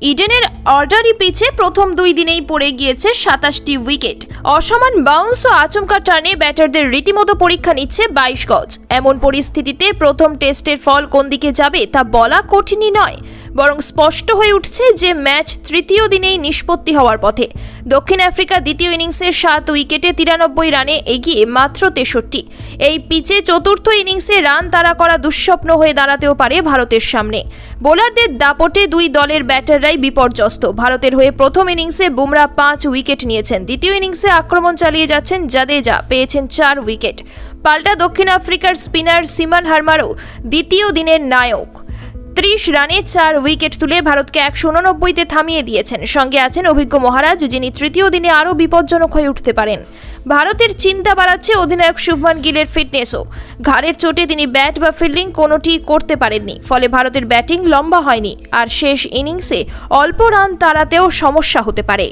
ইডেনের অর্ডারি পিচে প্রথম দুই দিনেই পড়ে গিয়েছে সাতাশটি উইকেট। অসমান বাউন্স ও আচমকা টার্নে ব্যাটারদের রীতিমতো পরীক্ষা নিচ্ছে বাইশ গজ। এমন পরিস্থিতিতে প্রথম টেস্টের ফল কোন দিকে যাবে তা বলা কঠিনই নয়। বরং স্পষ্ট হয়ে উঠছে যে ম্যাচ তৃতীয় দিনেই নিষ্পত্তি হওয়ার পথে। দক্ষিণ আফ্রিকা দ্বিতীয় ইনিংসে সাত উইকেটে তিরানব্বই রানে এগিয়ে মাত্র তেষট্টি। এই পিচে চতুর্থ ইনিংসে রান তাড়া করা দুঃস্বপ্ন হয়ে দাঁড়াতেও পারে ভারতের সামনে। বোলারদের দাপটে দুই দলের ব্যাটাররাই বিপর্যস্ত। ভারতের হয়ে প্রথম ইনিংসে বুমরা পাঁচ উইকেট নিয়েছেন। দ্বিতীয় ইনিংসে আক্রমণ চালিয়ে যাচ্ছেন জাদেজা, পেয়েছেন চার উইকেট। পাল্টা দক্ষিণ আফ্রিকার স্পিনার সিমান হারমারও দ্বিতীয় দিনের নায়ক। ত্রিশ রানে চার উইকেট তুলে ভারতকে একশো উননব্বইতে থামিয়ে দিয়েছেন। সঙ্গে আছেন অভিজ্ঞ মহারাজ, যিনি তৃতীয় দিনে আরও বিপজ্জনক হয়ে উঠতে পারেন। ভারতের চিন্তা বাড়াচ্ছে অধিনায়ক শুভমান গিলের ফিটনেসও। ঘাড়ের চোটে তিনি ব্যাট বা ফিল্ডিং কোনোটি করতে পারেননি, ফলে ভারতের ব্যাটিং লম্বা হয়নি, আর শেষ ইনিংসে অল্প রান তাড়াতেও সমস্যা হতে পারে।